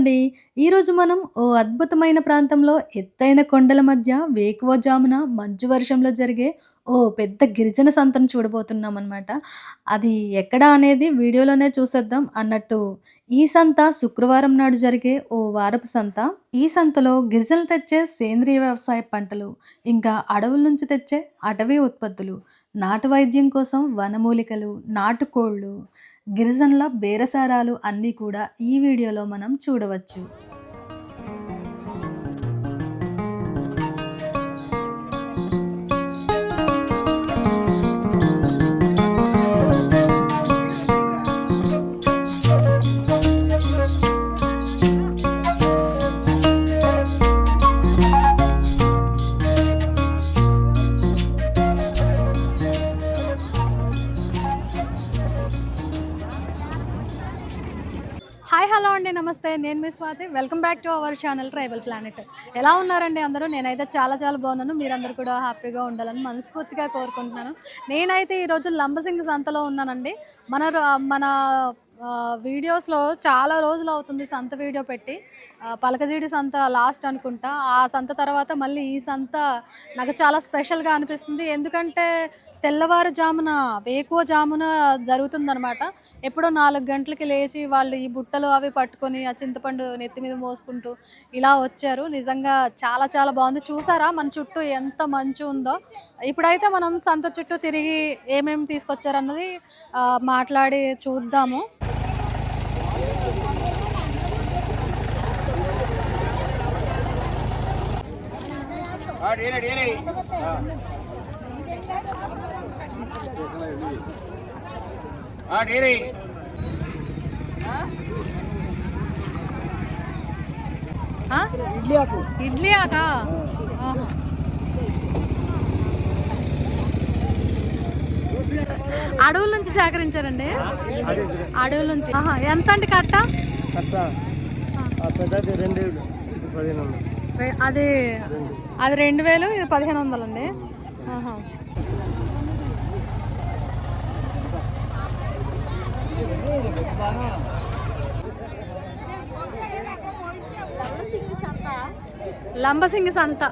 అండి. ఈరోజు మనం ఓ అద్భుతమైన ప్రాంతంలో ఎత్తైన కొండల మధ్య వేకువజామున మంచు వర్షంలో జరిగే ఓ పెద్ద గిరిజన సంతను చూడబోతున్నాం అనమాట అది ఎక్కడ అనేది వీడియోలోనే చూసేద్దాం అన్నట్టు ఈ సంత శుక్రవారం నాడు జరిగే ఓ వారపు సంత. ఈ సంతలో గిరిజనులు తెచ్చే సేంద్రియ వ్యవసాయ పంటలు, ఇంకా అడవుల నుంచి తెచ్చే అటవీ ఉత్పత్తులు, నాటు వైద్యం కోసం వనమూలికలు, నాటుకోళ్ళు గిరిజనుల బేరసారాలు అన్నీ కూడా ఈ వీడియోలో మనం చూడవచ్చు. నమస్తే నేను మీ Swathi. Welcome back to our channel tribal planet ఎలా ఉన్నారండి అందరూ? నేనైతే చాలా చాలా బాగున్నాను. మీరందరూ కూడా హ్యాపీగా ఉండాలని మనస్ఫూర్తిగా కోరుకుంటున్నాను. నేనైతే ఈరోజు లంబసింగి సంతలో ఉన్నానండి. మన మన వీడియోస్లో చాలా రోజులు అవుతుంది సంత వీడియో పెట్టి. పలకజీడి సంత లాస్ట్ అనుకుంటా. ఆ సంత తర్వాత మళ్ళీ ఈ సంత నాకు చాలా స్పెషల్గా అనిపిస్తుంది. ఎందుకంటే తెల్లవారుజామున వేకువ జామున జరుగుతుందనమాట ఎప్పుడో నాలుగు గంటలకి లేచి వాళ్ళు ఈ బుట్టలు అవి పట్టుకొని ఆ చింతపండు నెత్తి మీద మోసుకుంటూ ఇలా వచ్చారు. నిజంగా చాలా చాలా బాగుంది. చూసారా మన చుట్టూ ఎంత మంచు ఉందో? ఇప్పుడైతే మనం సంత చుట్టూ తిరిగి ఏమేమి తీసుకొచ్చారన్నది మాట్లాడి చూద్దాము. డేరీ? ఇడ్లీ ఆకు ఇడ్లీ ఆకా ఆహా. అడవుల నుంచి సేకరించారండి? అడవుల నుంచి. ఎంత అండి కట్ట? కట్ట. ఆ పెద్దది రెండు పదిహేను అది అది రెండు వేలు ఇది పదిహేను వందలు అండి. లంబసింగి సంత.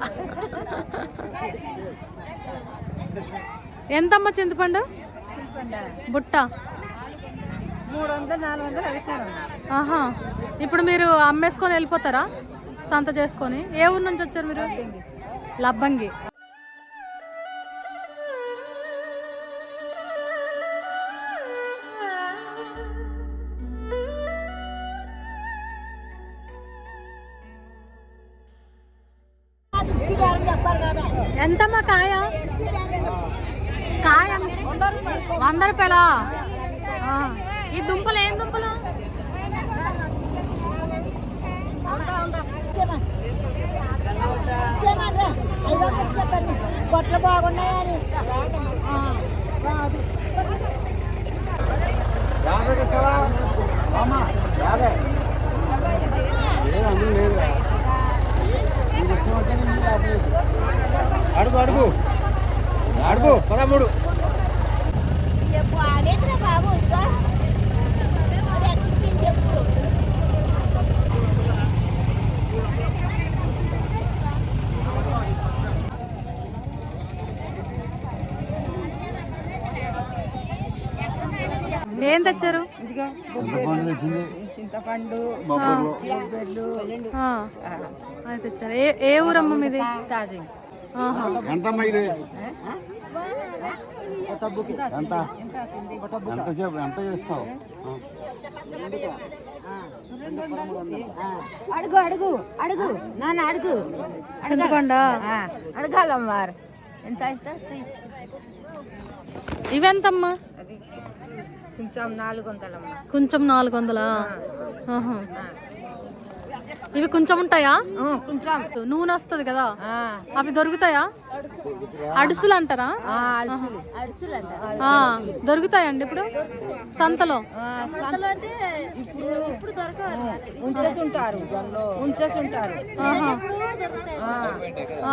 ఎంతమ్మ చింతపండు? బుట్ట. మూడు వందలు నాలుగు వందలు ఆహా. ఇప్పుడు మీరు అమ్మేసుకొని వెళ్ళిపోతారా? సంత చేసుకొని ఏ ఊరు నుంచి వచ్చారు మీరు? లబ్బంగి. ఎంతమ్మా కాయ? కాయ. వంద రూపాయలా? ఈ దుంపలు ఏం దుంపలు బట్టలు బాగున్నాయని యాభై ఇస్తావా అమ్మా యాభై లేదు అందులో లేదురా నీకు ఇష్టం వస్తే యాభై. లేదు. అడుగు అడుగు. అడుగు పదమూడు. బాబు ఏం తెచ్చారు? చింతపండు ఆ. అది తెచ్చారు. ఏ ఏ ఊరమ్మ మీది? ఇది? ఎంత? ఎంతసేపు ఎంత చేస్తావు? అడుగు అడుగు అడుగు. నాన్న అడుగు. చింతపండా? అడగాలమ్మా ఎంత ఇస్తా? ఇవెంతమ్మా? కొంచెం నాలుగు వందలమ్మా కొంచెం నాలుగు వందలా ఆహా. ఇవి కొంచెం ఉంటాయా? కొంచెం. నూనె వస్తుంది కదా? అవి దొరుకుతాయా? అడుసులు అంటారా? అడుసులు. అంట ఆ, దొరుకుతాయండి ఇప్పుడు? సంతలో? సంతలో అంటే ఇప్పుడు ఇప్పుడు దొరకవు ఉంచేసి ఉంటారు ఉంచేసి ఉంటారు ఆహా.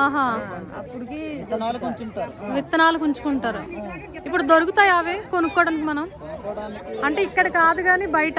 ఆహా. అప్పటికి విత్తనాలు కొంచెం ఉంటారు విత్తనాలు ఉంచుకుంటారు ఇప్పుడు దొరుకుతాయి అవి కొనుక్కోవడానికి మనం? అంటే ఇక్కడ కాదు కానీ బయట.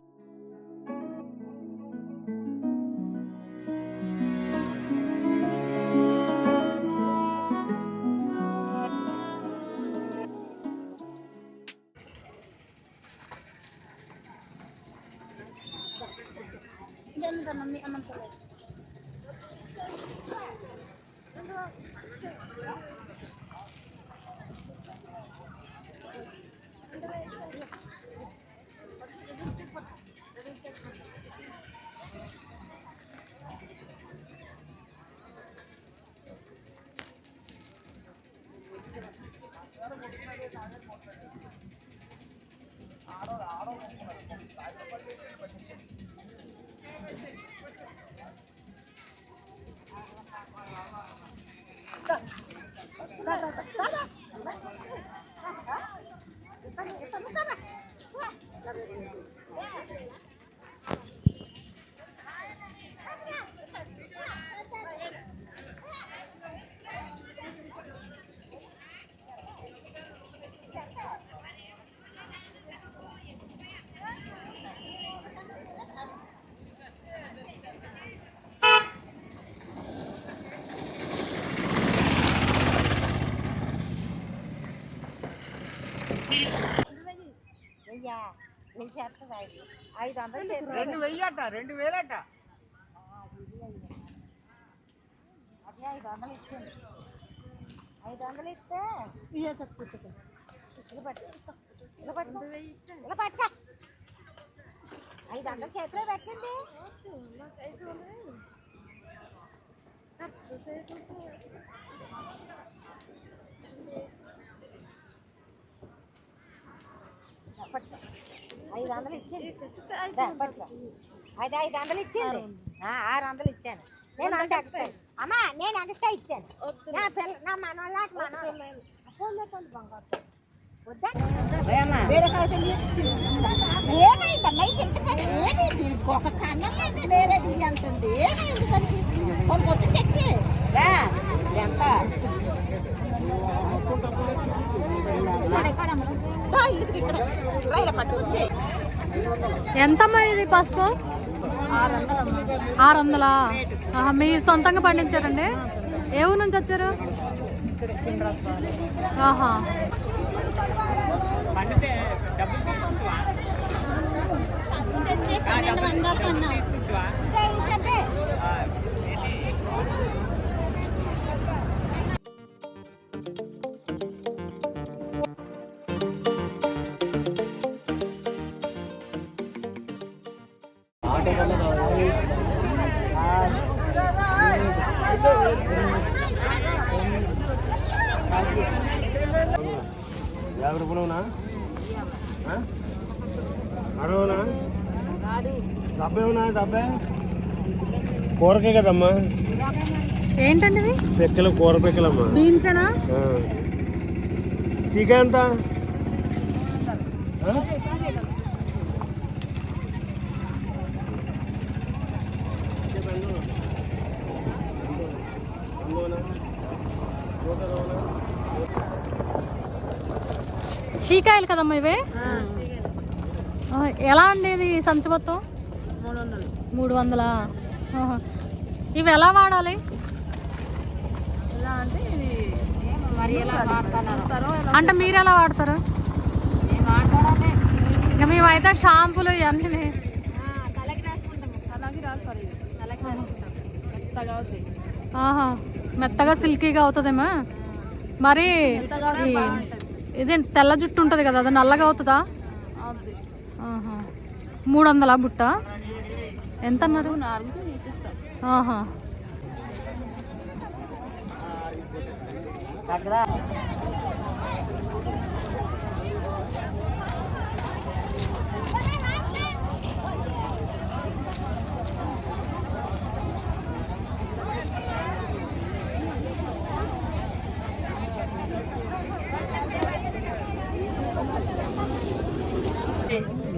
Kita బయట ఐదు వందలు చేతులు రెండు వెయ్యట రెండు వేలట? అదే ఐదు వందలు ఇచ్చింది ఐదు వందలు ఇస్తే ఇలా పట్టు ఇలా పట్టు ఇలా పట్టుక. ఐదు వందలు చేతిలో పెట్టండి. పట్టుకో. ఐదు వందలు ఇచ్చింది దా, పట్టుకో. అది ఐదు వందలు ఇచ్చింది ఆ, ఆరు వందలు ఇచ్చాను నేను అంత ఎగతాను అమ్మా నేను ఎగస్తా ఇచ్చాను నా పిల్ల నా మనవాళ్ళకి మన ఫోన్లో కొంత బంగారు వద్దా ఏమైందమ్మా ఈ చింతపండు ఏది ఇది? ఒక కన్నం లేదు వేరేది అంటుంది ఏమైంది దానికి కొన్ని కొత్త తెచ్చి రా ఎంత రా, ఇదిగో ఇక్కడ? రైల పట్టు వచ్చే. ఎంతమ్మా ఇది పసుపు? ఆరు వందలా? మీ సొంతంగా పండించారండి? ఏ ఊరు నుంచి వచ్చారు? ఆహా. కూరకే కదమ్మా. ఏంటండి ఇవి పెక్కలు కూర పెక్కలమ్మా. బీన్సేనా చీక ఎంత? షీకాయలు కదమ్మా ఇవే? ఆ, ఎలా అండి ఇది సంచి మొత్తం? మూడు వందలా? ఆహా. ఇవి ఎలా వాడాలి? మరి ఎలా వాడతారో అంటే మీరు ఎలా వాడతారు? ఇంకా మేమైతే షాంపూలు ఇవన్నీ తలకి రాసుకుంటాము. తలకి రాస్తారు ఇది తలకి రాసుకుంటాం మెత్తగా అవుతాయి. ఆహా మెత్తగా సిల్కీగా అవుతుందేమో? మరి ఇది తెల్ల జుట్టు ఉంటుంది కదా అది నల్లగా అవుతుందా? మూడు వందలా బుట్ట? ఎంత అన్నారు ఆహా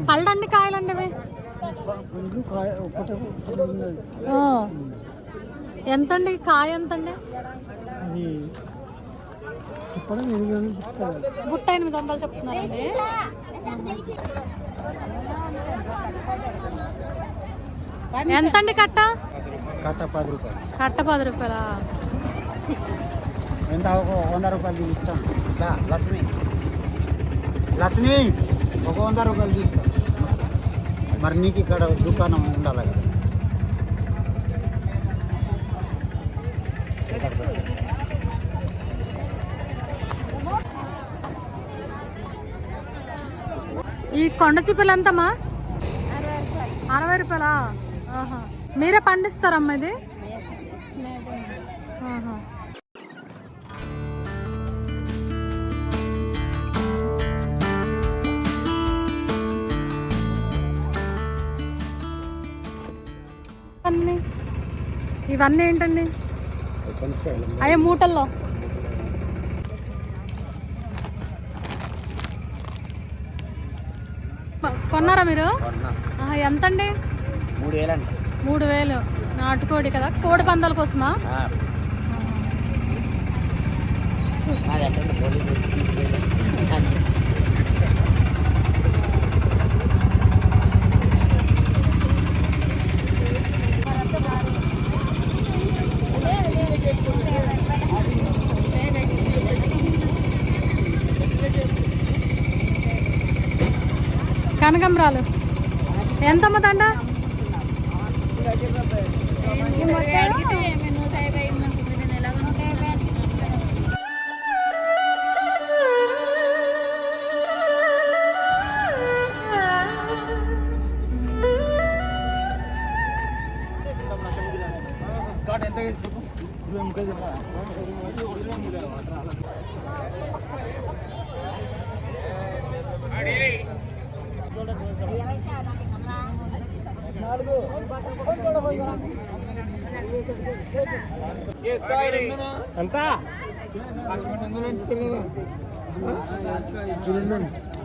పళ్ళండి కాయలండి ఇవి కాయ ఒకటి ఓ. ఎంతండి? కాయ ఎంతండి? అండి చెప్పడం ఎనిమిది వందలు చెప్తారు బుట్ట ఎనిమిది వందలు చెప్తున్నారండి. ఎంతండి కట్ట? కట్ట పది రూపాయలు? కట్ట పది రూపాయలా ఎంత ఒక వంద రూపాయలు తీస్తాం లక్ష్మి. లక్ష్మి ఒక వంద రూపాయలు తీస్తాం మరి నీకు ఇక్కడ దుకాణం ఉండాలి కదా ఈ కొండ చిప్పలు ఎంతమ్మా? అరవై రూపాయలా? మీరే పండిస్తారమ్మా ఇది? ఇవన్నీ ఏంటండి? అయ్యే మూటల్లో. కొన్నారా మీరు? మూడు వేలండి మూడు వేలు నాటుకోడి కదా కోడి పందాల కోసమా? కనకంబరాలు. ఎంతమ్మ దండ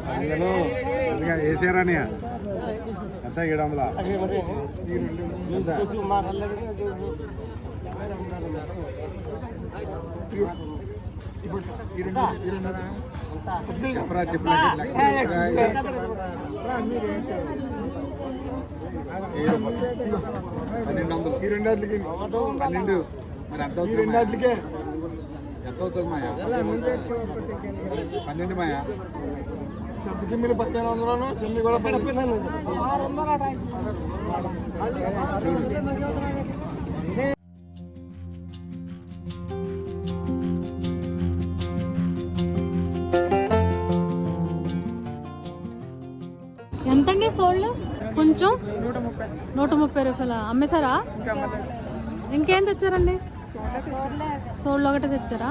అందుకను వేసారని ఎంత ఏడు వందల చెప్పరా పన్నెండు వందలు ఈ రెండు వాటికి పన్నెండు మరి అంత ఈ రెండు వాటికే అవుతుంది మాయా? పన్నెండు మాయా? పెద్దకి మీరు పదిహేను వందలను చెల్లి కూడా పడిపోయినాను ఎంతండి సోళ్ళు? కొంచెం? నూట ముప్పై. రూపాయల? అమ్మేశారా? ఇంకేం తెచ్చారండి? సోళ్ళు ఒకటి తెచ్చారా?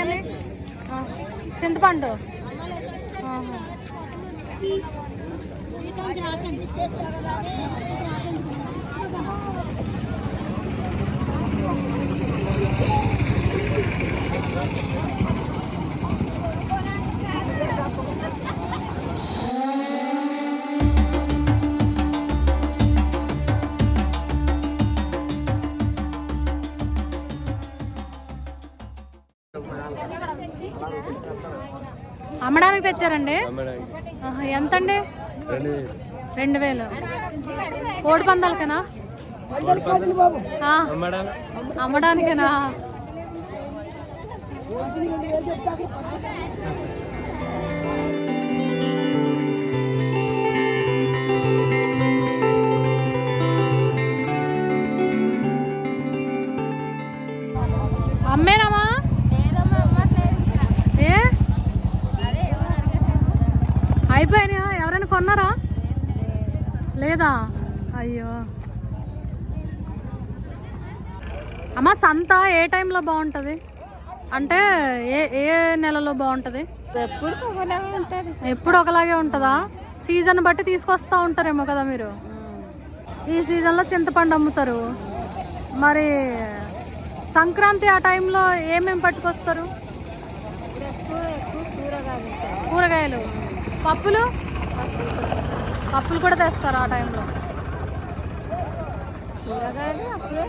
అమ్మేశారా తెచ్చినాయండి చింతపండు? అమ్మడానికి తెచ్చారండి? ఆహా, ఎంతండి? రెండు. వేలు. కోడి పందాలకేనా? అమ్మడానికేనా? లేదా? అయ్యో. అమ్మ సంత ఏ టైంలో బాగుంటుంది? అంటే ఏ ఏ నెలలో బాగుంటుంది? ఎప్పుడు ఒకలాగే ఉంటుంది? సీజన్ బట్టి తీసుకొస్తా ఉంటారేమో కదా మీరు. ఈ సీజన్లో చింతపండు అమ్ముతారు. మరి సంక్రాంతి ఆ టైంలో ఏమేమి పట్టుకొస్తారు? కూరగాయలు పప్పులు. పప్పులు కూడా తెస్తారు ఆ టైంలో. కూరగాయలు అప్పుడే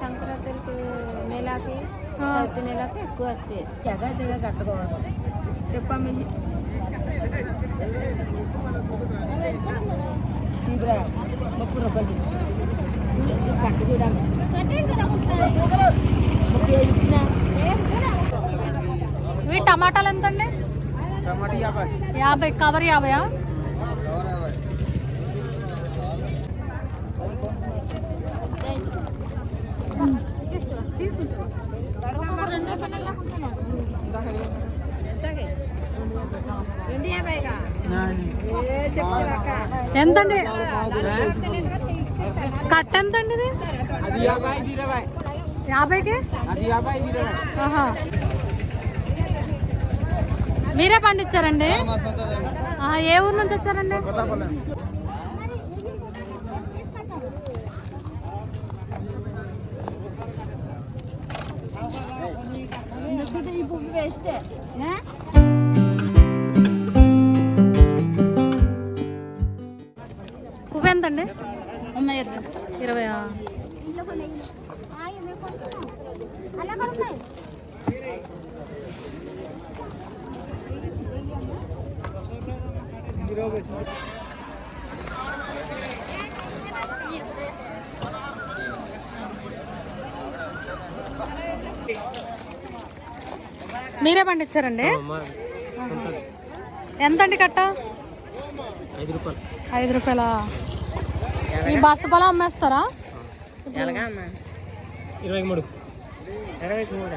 సంక్రాంతికి నెలకి. చవితి నెలకి ఎక్కువ వస్తాయి. తెగ తెగ కట్టుకోవడం చెప్పమ్మ సీబ్రా ముప్పై రూపాయలు పట్టు చూడమ్మ ముప్పై ఇచ్చిన? ఇవి టమాటాలు ఎంత అండి యాభై కవర్ యాభయా రెండు యాభైగా ఎంతండి? కట్ట ఎంతండి ఇది? యాభైకి? మీరే పండించారండి ఏ ఊరు నుంచి వచ్చారండి? మీరే పండించారండి ఆహా. ఎంతండి కట్ట? ఐదు రూపాయలు. ఐదు రూపాయల? ఈ బస్త పొలం అమ్మేస్తారా? ఇరవై మూడు. ఇరవై మూడు?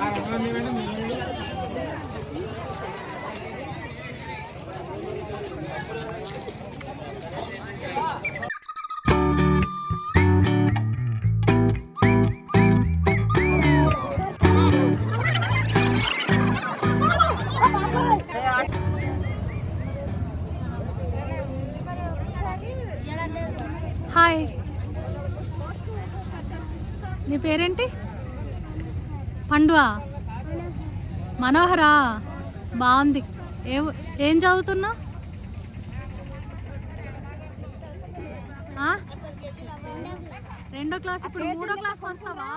ఆ రంగుల మీద చదువుతున్నా? రెండో క్లాస్ ఇప్పుడు మూడో క్లాస్ వస్తావా?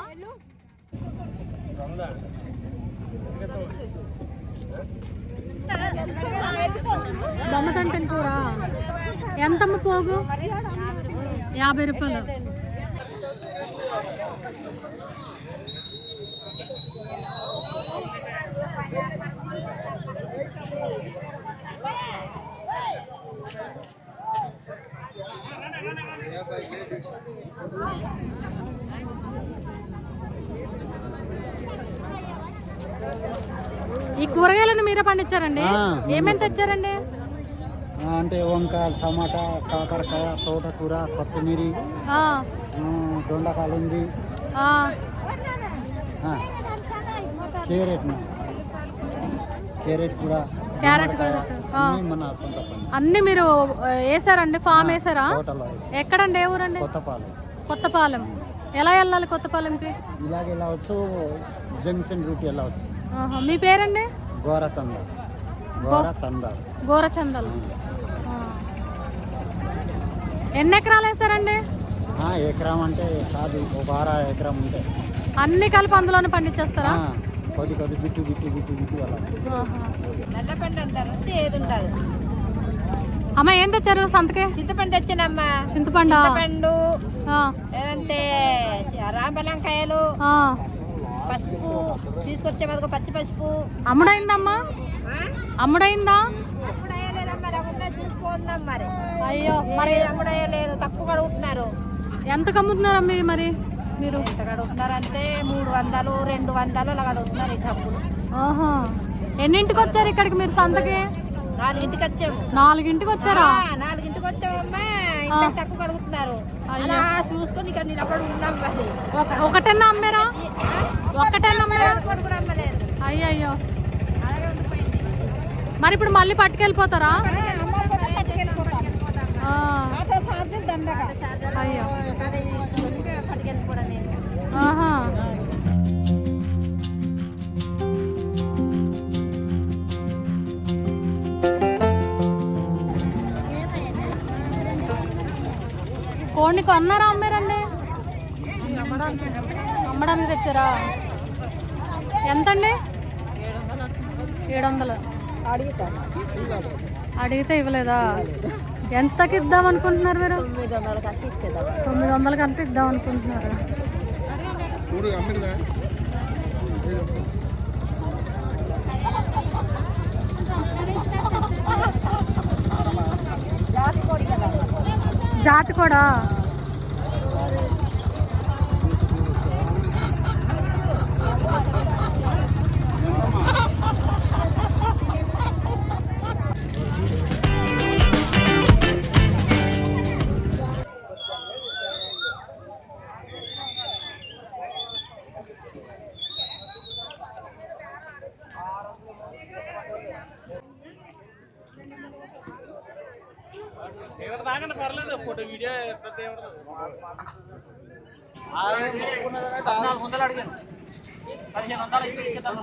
బొమ్మతంటే కూర. ఎంతమ్మ పోగు? యాభై రూపాయలు. ఈ కూరగాయలను మీరే పండించారండి? ఏమేమి తెచ్చారండి? అంటే వంకాయ టమాటా కాకరకాయ తోటకూర కొత్తిమీరి దొండకాయలు ఉంది. క్యారెట్. క్యారెట్ కూడా. క్యారెట్ కూడా. అన్నీ మీరు వేసారండి? ఫామ్ వేసారా. ఎక్కడండి? ఏ ఊరండి? కొత్తపాలు. కొత్తపాలెం. ఎలా వెళ్ళాలి కొత్తపాలెంకి? ఇలాగ వెళ్ళవచ్చు జంక్షన్ రూట్ వెళ్ళవచ్చు మీ పేరండి? గోర చంద గోర చంద గోరచందల్. ఆ. ఎన్ని ఎకరాలు వేసారండి? ఎకరం అంటే కాదు ఒక ఆర ఎకరం ఉంటే. అన్ని కలిపి అందులోనే పండించేస్తారా కొద్ది కొద్ది బిట్టు బిట్టు బిట్టు బిట్టు వెళ్ళాలి అంటారు ఏది ఉండదు అమ్మ ఏం తెచ్చారు సంతకి? చింతపండు తెచ్చానమ్మా. చింతపండు? చింతపండు లేదంటే రాంబలంకాయలు పసుపు తీసుకొచ్చే వరకు పచ్చి పసుపు అమ్ముడైందమ్మా అమ్ముడైందా? మరి. అయ్యో మరి అప్పుడు అయ్యలేదు తక్కువ కడుగుతున్నారు ఎంత కమ్ముతున్నారమ్మ ఇది మరి మీరు? ఎంత కడుగుతున్నారు అంటే మూడు వందలు రెండు వందలు అలా కడుగుతున్నారు ఈ ఆహా. ఎన్నింటికి వచ్చారు ఇక్కడికి మీరు సంతకి? నాలుగింటికి వచ్చాము నాలుగింటికి వచ్చారా నాలుగింటికి వచ్చామమ్మా ఇంత తక్కువ కడుగుతున్నారు అలా చూసుకొని ఇక్కడ నిలబడి ఉన్నాం మరి ఒక- ఒకటేనా అమ్మారా ఒకటేనా అమ్మారా అయ్యో మరి ఇప్పుడు మళ్ళీ పట్టుకెళ్ళిపోతారా? అయ్యో. ఆహా. కోడిని కొన్నారా అమ్మారండి అమ్మడానికి తెచ్చారా? ఎంతండి? ఏడు వందలు అడిగితే ఇవ్వలేదా? ఎంతకి ఇద్దాం అనుకుంటున్నారు మీరు? తొమ్మిది వందల కంటే వందలకి ఇద్దాం అనుకుంటున్నారు. జాతి కూడా?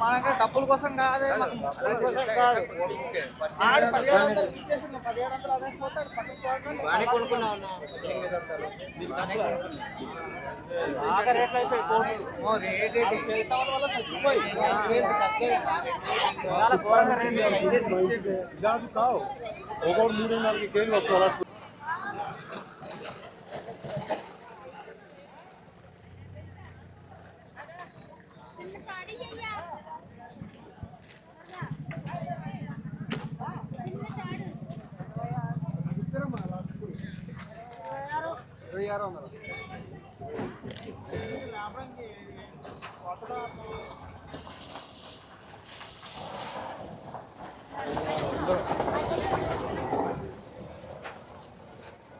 కదా జాతి కూడా డబ్బుల కోసం కాదే. ఒకటి మూడు నాలుగు కేజీలు వస్తుంది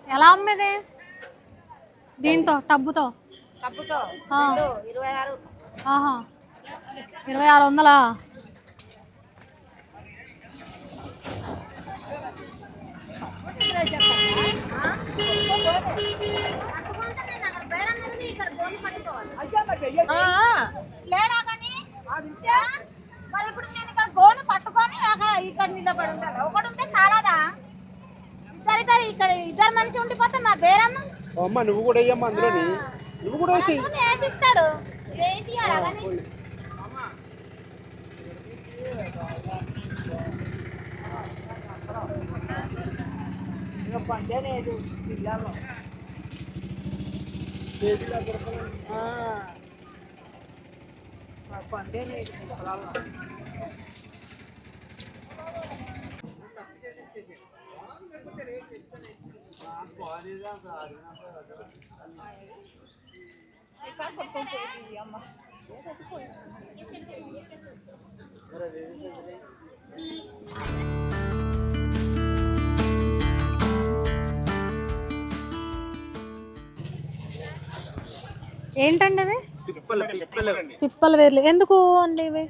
ఎలా అమ్మేది దీంతో టబ్బుతో. రెండు, ఇరవై ఆరు. ఇరవై ఆరు వందలా? లేడా కానీ? మరి ఇప్పుడు నేను ఇక్కడ గోను పట్టుకొని ఇక్కడ నిలబడి ఉండాలి. ఒకటి ఉంటే చాలాదా ఇద్దరిద్దరు ఇక్కడ ఇద్దరు మనిషి ఉండిపోతాం మా బేరమ్మ? అమ్మ నువ్వు కూడా అయ్యమ్మ అందులోని. నువ్వు కూడా వేసిస్తాడు వేసి అడగని పంటేనే పండే లేదు పొలాల్లో. ఏంటండి అది? పిప్పల వేర్లు. ఎందుకు అండి ఇవి?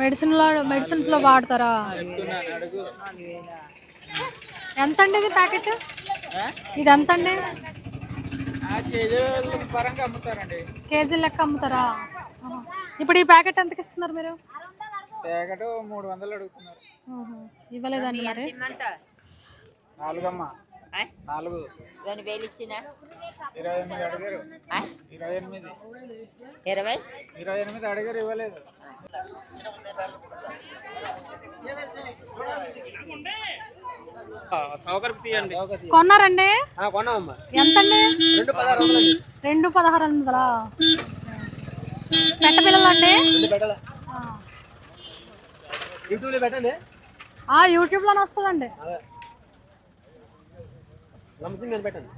మెడిసిన్లో మెడిసిన్స్లో వాడతారా? ఎంత అండి ఇది ప్యాకెట్? ఇది ఎంత అండి కేజీ లెక్క అమ్ముతారా. ఇప్పుడు ఈ ప్యాకెట్ ఎంతకి ఇస్తున్నారు మీరు? ప్యాకెట్ మూడు వందలు అడుగుతున్నారు. ఇవ్వలేదండి మరి. నాలుగమ్మ. నాలుగు. రెండు వేలు ఇచ్చిన? ఇరవై ఎనిమిది అడిగారు. ఇరవై ఎనిమిది. ఇరవై? ఇరవై ఎనిమిది అడిగారు ఇవ్వలేదు. కొన్నారండి? ఆ, కొన్నామమ్మా. ఎంతండి? రెండు పదహారు వందలండి రెండు పదహారు వందలా? పెట్ట పిల్లలండి. యూట్యూబ్లో పెట్టండి. ఆ యూట్యూబ్లోనే వస్తుందండి. అదే. లంసింగ్ అని పెట్టండి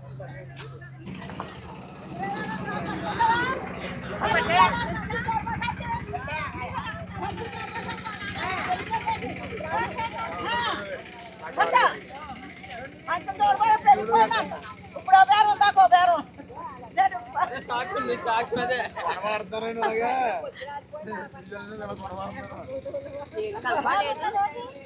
సాక్ష్యం మీకు సాక్ష్యం అదే. దేవుడు కానీ కష్టపడి పొద్దు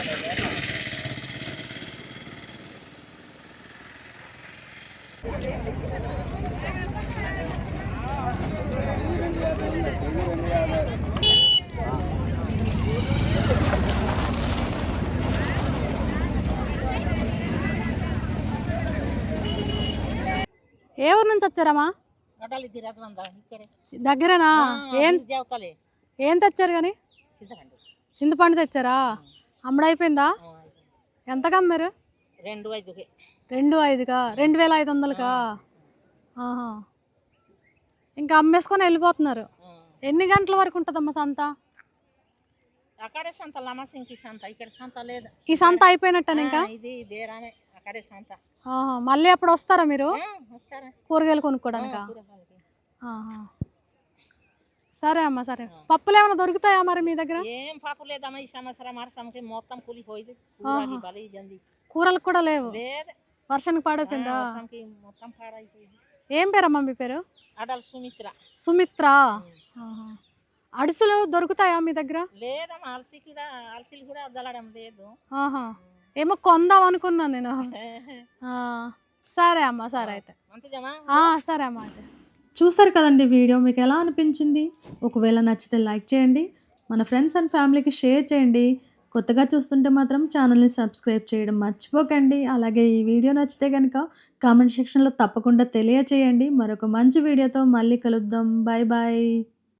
ఏ ఊరు నుంచి వచ్చారమ్మా? దగ్గరేనా? ఏం ఏం తెచ్చారు కానీ? చింతపండు. తెచ్చారా? అమ్ముడైపోయిందా ఎంతగా అమ్మారు రెండు ఐదుకి. రెండు ఐదుగా రెండు వేల ఐదు వందలకా? ఆహా. ఇంకా అమ్మేసుకొని వెళ్ళిపోతున్నారు. ఎన్ని గంటల వరకు ఉంటుందమ్మా సంత? అక్కడే సంత లమసింకి సంత. ఇక్కడ సంత లేదు. ఈ సంత అయిపోయినట్టని ఇంకా? ఇది మళ్ళీ అప్పుడు వస్తారా మీరు? కూరగాయలు. ఆహా. సరే అమ్మా సరే. పప్పులు ఏమైనా దొరుకుతాయా మరి మీ దగ్గర? ఏం పాపు లేదమ్మా ఈ సంవత్సరం మరసంకి మొత్తం కూలిపోయింది. కూరలకు కూడా లేవు? వర్షానికి పాడైపోయిందా? మొత్తం పాడైపోయింది. ఏం పేరమ్మా మీ పేరు? అడల్ సుమిత్ర. సుమిత్ర. అడుసులు దొరుకుతాయా మీ దగ్గర? లేదమ్మా అలసి కూడా అలసిలు కూడా వదలడం లేదు. ఆహా. ఏమో కొందాం అనుకున్నాను నేను సరే అమ్మా సరే అయితే. సరే అమ్మా అయితే. చూసారు కదండి వీడియో మీకు ఎలా అనిపించింది? ఒకవేళ నచ్చితే లైక్ చేయండి మన ఫ్రెండ్స్ అండ్ ఫ్యామిలీకి షేర్ చేయండి. కొత్తగా చూస్తుంటే మాత్రం ఛానల్ని సబ్స్క్రైబ్ చేయడం మర్చిపోకండి. అలాగే ఈ వీడియో నచ్చితే కనుక కామెంట్ సెక్షన్లో తప్పకుండా తెలియచేయండి. మరొక మంచి వీడియోతో మళ్ళీ కలుద్దాం. Bye bye